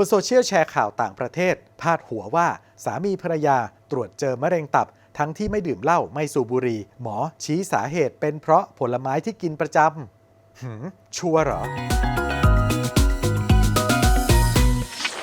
บนโซเชียลแชร์ข่าวต่างประเทศ พาดหัวว่าสามีภรรยาตรวจเจอมะเร็งตับ ทั้งที่ไม่ดื่มเหล้าไม่สูบบุหรี่ หมอชี้สาเหตุเป็นเพราะผลไม้ที่กินประจำหืมชัวร์เหรอ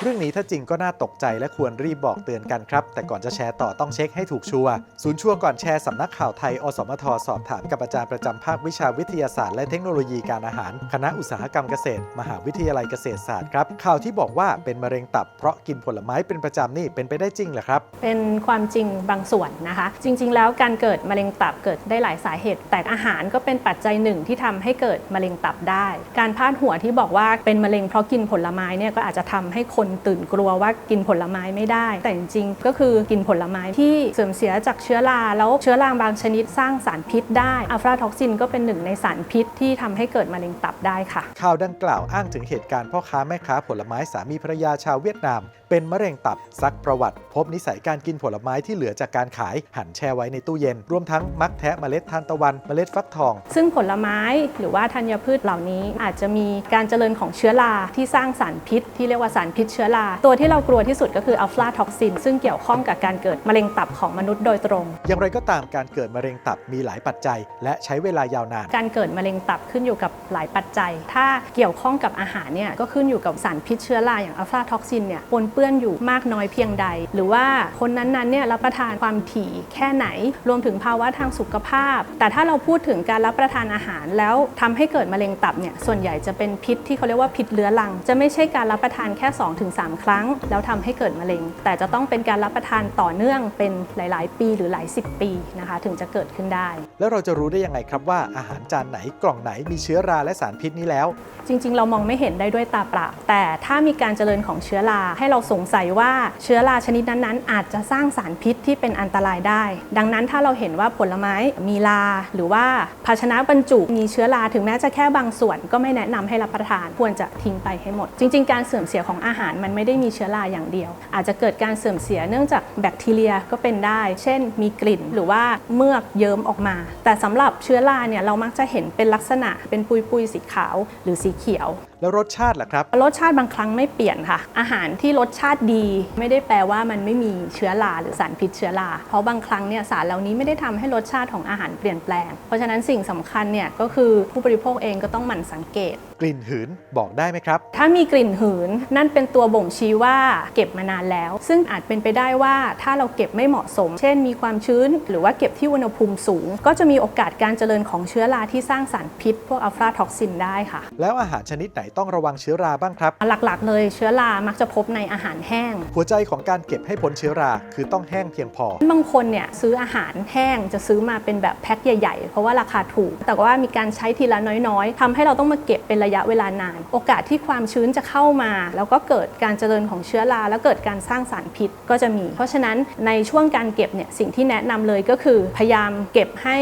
รื่องนี้ถ้าจริงก็น่าตกใจและควรรีบบอกเตือนกันครับ แต่ก่อนจะแชร์ต่อต้องเช็คให้ถูกชัวร์ศูนย์ชัวร์ก่อนแชร์สำนักข่าวไทย อสมทสอบถามกับอาจารย์ประจำภาควิชาวิทยาศาสตร์และเทคโนโลยีการอาหาร คณะอุตสาหกรรมเกษตร มหาวิทยาลัยเกษตรศาสตร์ครับข่าวที่บอกว่าเป็นมะเร็งตับเพราะกินผลไม้เป็นประจำนี่เป็นไปได้จริงเหรอครับ เป็นความจริงบางส่วนนะคะ จริง ๆ แล้วการเกิดมะเร็งตับเกิดได้หลายสาเหตุ แต่อาหารก็เป็นปัจจัยหนึ่งที่ทำให้เกิดมะเร็งตับได้ การพาดหัวที่บอกว่าเป็นมะเร็งเพราะกินผลไม้เนี่ยก็อาจจะทำให้คนตื่นกลัวว่ากินผลไม้ไม่ได้ แต่จริงๆก็คือกินผลไม้ที่เสื่อมเสียจากเชื้อราแล้วเชื้อราบางชนิดสร้างสารพิษได้อัลฟาท็อกซินก็เป็นหนึ่งในสารพิษที่ทำให้เกิดมะเร็งตับได้ค่ะ ข่าวดังกล่าวอ้างถึงเหตุการณ์พ่อค้าแม่ค้าผลไม้สามีภรรยาชาวเวียดนาม เป็นมะเร็งตับซักประวัติ พบนิสัยการกินผลไม้ที่เหลือจากการขายหั่นแช่ไว้ในตู้เย็น รวมทั้งมักแทะเมล็ดทานตะวันเมล็ดฟักทอง ซึ่งผลไม้หรือว่าธัญพืชเหล่านี้อาจจะมีการเจริญของเชื้อราที่สร้างสารพิษที่เรียกว่าสารพิษเชื้อรา ตัวที่เรากลัวที่สุดก็คืออัลฟาท็อกซินซึ่งเกี่ยวข้องกับการเกิดมะเร็งตับของมนุษย์โดยตรง อย่างไรก็ตามการเกิดมะเร็งตับมีหลายปัจจัย และใช้เวลายาวนาน การเกิดมะเร็งตับขึ้นอยู่กับหลายปัจจัย ถ้าเกี่ยวข้องกับอาหารเนี่ยก็ขึ้นอยู่กับสารพิษเชื้อราอย่างอัลฟาท็อกซินเนี่ยปนเปื้อนอยู่มากน้อยเพียงใด หรือว่าคนนั้นๆเนี่ยรับประทานความถี่แค่ไหน รวมถึงภาวะทางสุขภาพ แต่ถ้าเราพูดถึงการรับประทานอาหาร แล้วทำให้เกิดมะเร็งตับเนี่ยส่วนใหญ่จะเป็นพิษที่เขาเรียกว่าพิษเรื้อรัง จะไม่ใช่การรับประทานแค่2-3ครั้ง แล้วทำให้เกิดมะเร็ง แต่จะต้องเป็นการรับประทานต่อเนื่องเป็นหลาย ๆ ปีหรือหลายสิบปีนะคะ ถึงจะเกิดขึ้นได้ แล้วเราจะรู้ได้ยังไงครับว่าอาหารจานไหนกล่องไหนมีเชื้อราและสารพิษนี้แล้ว จริง ๆ เรามองไม่เห็นได้ด้วยตาเปล่าแต่ถ้ามีการเจริญของเชื้อราให้เราสงสัยว่าเชื้อราชนิดนั้น ๆ อาจจะสร้างสารพิษที่เป็นอันตรายได้ ดังนั้นถ้าเราเห็นว่าผลไม้มีราหรือว่าภาชนะบรรจุมีเชื้อราถึงแม้จะแค่บางส่วนก็ไม่แนะนำให้รับประทานควรจะทิ้งไปให้หมด จริง ๆ การเสื่อมเสียของอาหารมันไม่ได้มีเชื้อราอย่างเดียว อาจจะเกิดการเสื่อมเสียเนื่องจากแบคทีเรียก็เป็นได้ เช่น มีกลิ่นหรือว่าเมือกเยิ้มออกมา แต่สำหรับเชื้อราเนี่ยเรามักจะเห็นเป็นลักษณะเป็นปุยๆสีขาวหรือสีเขียวแล้วรสชาติล่ะครับ รสชาติบางครั้งไม่เปลี่ยนค่ะ อาหารที่รสชาติดี ไม่ได้แปลว่ามันไม่มีเชื้อราหรือสารพิษเชื้อราเพราะบางครั้งเนี่ยสารเหล่านี้ไม่ได้ทำให้รสชาติของอาหารเปลี่ยนแปลง เพราะฉะนั้นสิ่งสำคัญเนี่ยก็คือผู้บริโภคเองก็ต้องหมั่นสังเกต กลิ่นหืนบอกได้ไหมครับ ถ้ามีกลิ่นหืนนั่นเป็นตัวบ่งชี้ว่าเก็บมานานแล้ว ซึ่งอาจเป็นไปได้ว่าถ้าเราเก็บไม่เหมาะสม เช่น มีความชื้น หรือว่าเก็บที่อุณหภูมิสูง ก็จะมีโอกาสการเจริญของเชื้อราที่สร้างสารพิษ พวกอัลฟาท็อกซินได้ค่ะ แล้วอาหารชนิดไหนต้องระวังเชื้อราบ้างครับ หลักๆ เลยเชื้อรามักจะพบในอาหารแห้ง หัวใจของการเก็บให้พ้นเชื้อรา คือต้องแห้งเพียงพอ บางคนเนี่ยซื้ออาหารแห้งจะซื้อมาเป็นแบบแพ็คใหญ่ๆ เพราะว่าราคาถูก แต่ว่ามีการใช้ทีละน้อยๆทำให้เราต้องมาเก็บเป็นระยะเวลานาน โอกาสที่ความชื้นจะเข้ามา แล้วก็เกิดการเจริญของเชื้อรา แล้วเกิดการสร้างสารพิษก็จะมี เพราะฉะนั้นในช่วงการเก็บเนี่ยสิ่งที่แนะนำเลยก็คือพยายามเก็บให้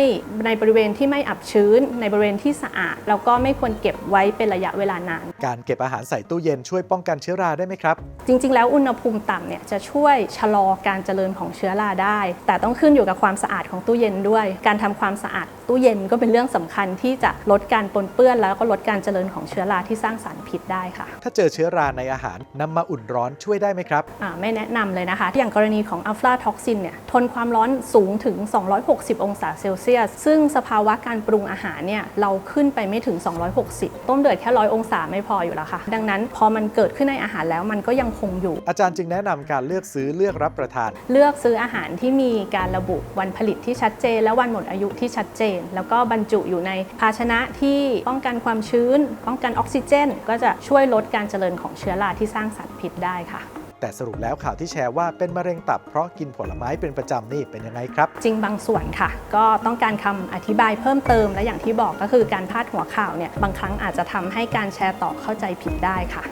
ในบริเวณที่ไม่อับชื้น ในบริเวณที่สะอาดแล้วก็ไม่ควรเก็บไว้เป็นระยะเวลานานการเก็บอาหารใส่ตู้เย็นช่วยป้องกันเชื้อราได้ไหมครับ จริง ๆ แล้วอุณหภูมิต่ำเนี่ยจะช่วยชะลอการเจริญของเชื้อราได้ แต่ต้องขึ้นอยู่กับความสะอาดของตู้เย็นด้วย การทำความสะอาดตู้เย็นก็เป็นเรื่องสำคัญที่จะลดการปนเปื้อนแล้วก็ลดการเจริญของเชื้อราที่สร้างสารพิษได้ค่ะ ถ้าเจอเชื้อราในอาหารนำมาอุ่นร้อนช่วยได้ไหมครับอ่าไม่แนะนำเลยนะคะ อย่างกรณีของอัลฟาท็อกซินเนี่ยทนความร้อนสูงถึง 260 องศาเซลเซียส ซึ่งสภาวะการปรุงอาหารเนี่ยเราขึ้นไปไม่ถึง 260 ต้มเดือดแค่ร้อยองศาไม่พออยู่แล้วค่ะ ดังนั้นพอมันเกิดขึ้นในอาหารแล้วมันก็ยังคงอยู่ อาจารย์จึงแนะนำการเลือกซื้อเลือกรับประทาน เลือกซื้ออาหารที่มีการระบุวันผลิตที่ชัดเจน และวันหมดอายุที่ชัดเจน แล้วก็บรรจุอยู่ในภาชนะที่ป้องกันความชื้น ป้องกันออกซิเจน ก็จะช่วยลดการเจริญของเชื้อราที่สร้างสารพิษได้ค่ะ แต่สรุปแล้วข่าวที่แชร์ว่าเป็นมะเร็งตับเพราะกินผลไม้เป็นประจำนี่เป็นยังไงครับ จริงบางส่วนค่ะ ก็ต้องการคำอธิบายเพิ่มเติมและอย่างที่บอกก็คือการพาดหัวข่าวเนี่ยบางครั้งอาจจะทำให้การแชร์ต่อเข้าใจผิดได้ค่ะ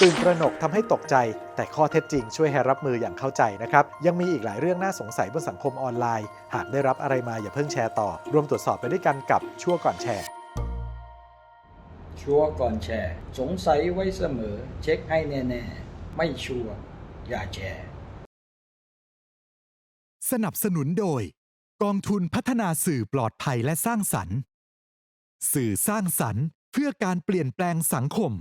ตื่นตระหนกทำให้ตกใจ แต่ข้อเท็จจริงช่วยให้รับมืออย่างเข้าใจนะครับ ยังมีอีกหลายเรื่องน่าสงสัยบนสังคมออนไลน์ หากได้รับอะไรมาอย่าเพิ่งแชร์ต่อ รวมตรวจสอบไปด้วยกันกับชั่วก่อนแชร์ ชัวร์ก่อนแชร์ สงสัยไว้เสมอ เช็คให้แน่ ๆ ไม่ชัวร์อย่าแชร์สนับสนุนโดย กองทุนพัฒนาสื่อปลอดภัยและสร้างสรรค์ สื่อสร้างสรรค์เพื่อการเปลี่ยนแปลงสังคม